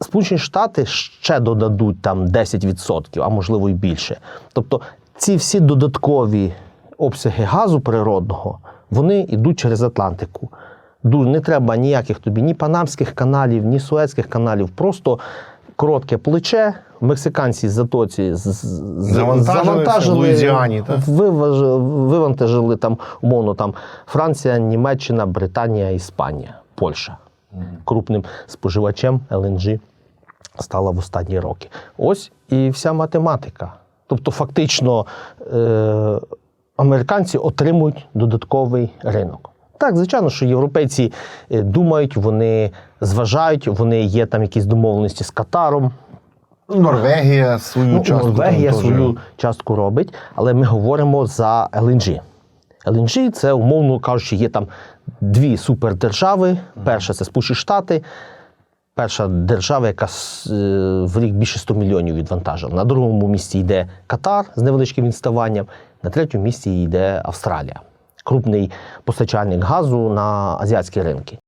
Сполучені Штати ще додадуть там 10%, а можливо і більше. Тобто ці всі додаткові обсяги газу природного вони йдуть через Атлантику. Не треба ніяких тобі ні панамських каналів, ні суецьких каналів. Просто коротке плече. Мексиканці з затоці з- з- з- Завантажилися в Луїзіані, вивантажили там, умовно, там Франція, Німеччина, Британія, Іспанія, Польща. Крупним споживачем ЛНЖ стала в останні роки. Ось і вся математика. Тобто, фактично, е- американці отримують додатковий ринок. Так, звичайно, що європейці е, думають, вони зважають, вони є там якісь домовленості з Катаром, Норвегія свою Ну, частку. Норвегія свою частку робить, але ми говоримо за LNG. LNG – це, умовно кажучи, є там дві супердержави. Перша це Сполучені Штати. Перша держава, яка е, в рік більше 100 мільйонів відвантажила. На другому місці йде Катар з невеличким відставанням, на третьому місці йде Австралія, крупний постачальник газу на азіатські ринки.